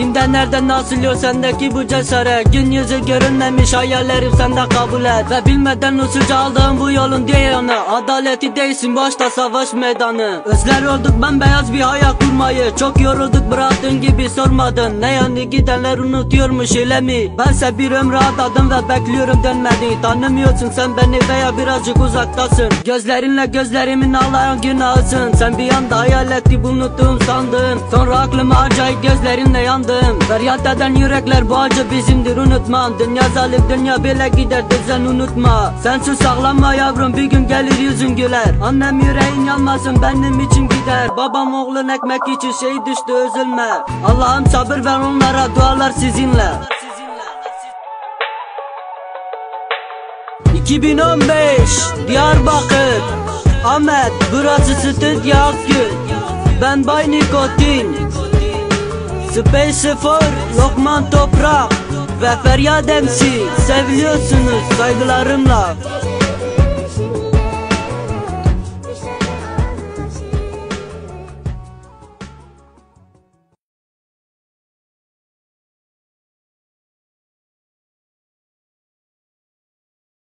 Bilmem nereden nasılıyor sendeki bu cesaret? Gün yüzü görünmemiş hayallerim sende kabul et. Ve bilmeden usulca aldığım bu yolun yanı Adaleti değilsin başta savaş meydanı. Özler olduk ben beyaz bir hayal kurmayı. Çok yorulduk bıraktığın gibi sormadın. Ne yani gidenler unutuyormuş öyle mi? Bense bir ömrü adadım ve bekliyorum dönmedi Tanımıyorsun sen beni veya birazcık uzaktasın. Gözlerinle gözlerimin ağlayan günahısın Sen bir anda hayal etti unuttum sandın. Sonra aklıma acayip gözlerinle yandım Feryat eden yürekler bu acı bizimdir unutmam Dünya zalim dünya böyle gider düzen unutma. Sensiz saklanma yavrum bir gün gelir yüzün güler. Annem yüreğin yanmasın benim için gider. Babam oğlun ekmek için şey düştü üzülme. Allah'ım sabır ver onlara dualar sizinle. 2015 Diyarbakır. Ahmet burası Stüdyo Akgül. Ben Bay Nikotin Space Sıfır Lokman Toprak Ve Feryat MC Seviliyorsunuz saygılarımla